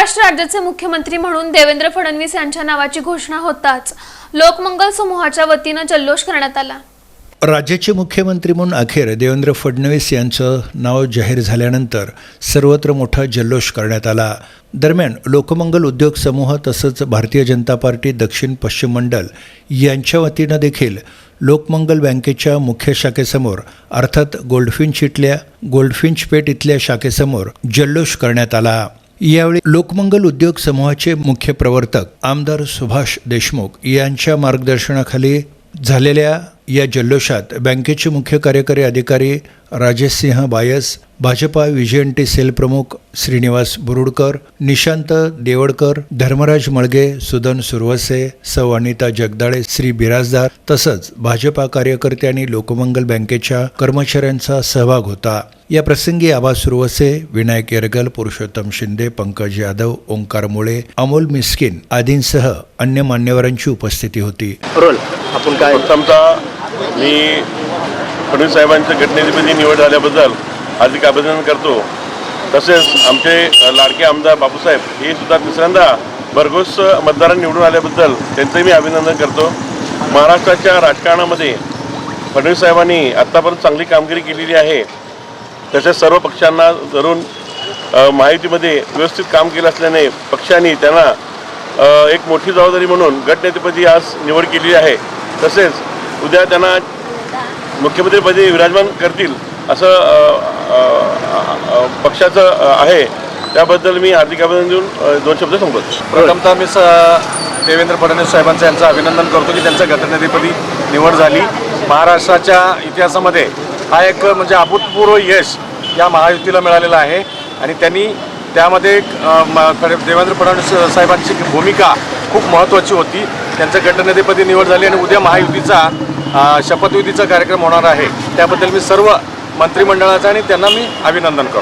राज्याचे मुख्यमंत्री म्हणून देवेंद्र फडणवीस यांच्या नावाची घोषणा होताच लोकमंगल समूहाच्या वतीनं जल्लोष करण्यात आला. राज्याचे मुख्यमंत्री म्हणून अखेर देवेंद्र फडणवीस यांचं नाव जाहीर झाल्यानंतर सर्वत्र मोठा जल्लोष करण्यात आला. दरम्यान लोकमंगल उद्योग समूह तसंच भारतीय जनता पार्टी दक्षिण पश्चिम मंडल यांच्या वतीनं देखील लोकमंगल बँकेच्या मुख्य शाखेसमोर अर्थात गोल्डफिंच इथल्या गोल्डफिंच पेठ इथल्या शाखेसमोर जल्लोष करण्यात आला. यावेळी लोकमंगल उद्योग समूहाचे मुख्य प्रवर्तक आमदार सुभाष देशमुख यांच्या मार्गदर्शनाखाली झालेल्या या जल्लोषात बँकेचे मुख्य कार्यकारी अधिकारी राजेश सिंह बायस भाजपा विजयंटी सेल प्रमुख श्रीनिवास बुरुडकर निशांत देवडकर धर्मराज मळगे सुदन सुरवसे सौ अनिता जगदाळे श्री बिराजदार तसंच भाजपा कार्यकर्ते आणि लोकमंगल बँकेच्या कर्मचाऱ्यांचा सहभाग होता. या प्रसंगी आबा सुरवसे विनायक येरगल पुरुषोत्तम शिंदे पंकज यादव ओंकार मुळे अमोल मिस्किन आदींसह अन्य मान्यवरांची उपस्थिती होती. रोल आपण काय मी फडणवीस साहेबांच्या घटनेमध्ये निवड झाल्याबद्दल हार्दिक अभिनंदन करतो. तसेच आमचे लाडके आमदार बापूसाहेब हे सुद्धा तिसऱ्यांदा भरघोस मतदारांनी निवडून आल्याबद्दल त्यांचंही मी अभिनंदन करतो. महाराष्ट्राच्या राजकारणामध्ये फडणवीस साहेबांनी आत्तापर्यंत चांगली कामगिरी केलेली आहे. तसेच सर्व पक्षांना धरून माहितीमध्ये व्यवस्थित काम केलं असल्याने पक्षांनी त्यांना एक मोठी जबाबदारी म्हणून गटनेतेपदी आज निवड केली आहे. तसेच उद्या त्यांना मुख्यमंत्रीपदी विराजमान करतील असं पक्षाचं आहे. त्याबद्दल मी हार्दिक अभिनंदन देऊन दोन शब्द सांगतो प्रथमतः मी स- देवेंद्र फडणवीस साहेबांचं यांचं अभिनंदन करतो की त्यांचं गटनेतेपदी निवड झाली. महाराष्ट्राच्या इतिहासामध्ये हा एक म्हणजे अभूतपूर्व यश या महायुतीला मिळालेलं आहे. आणि त्यांनी त्यामध्ये देवेंद्र फडणवीस साहेबांची भूमिका खूप महत्त्वाची होती. त्यांचं गटनेतेपदी निवड झाली आणि उद्या महायुतीचा शपथविधीचा कार्यक्रम होणार आहे. त्याबद्दल मी सर्व मंत्रिमंडळाचं आणि त्यांना मी अभिनंदन करतो.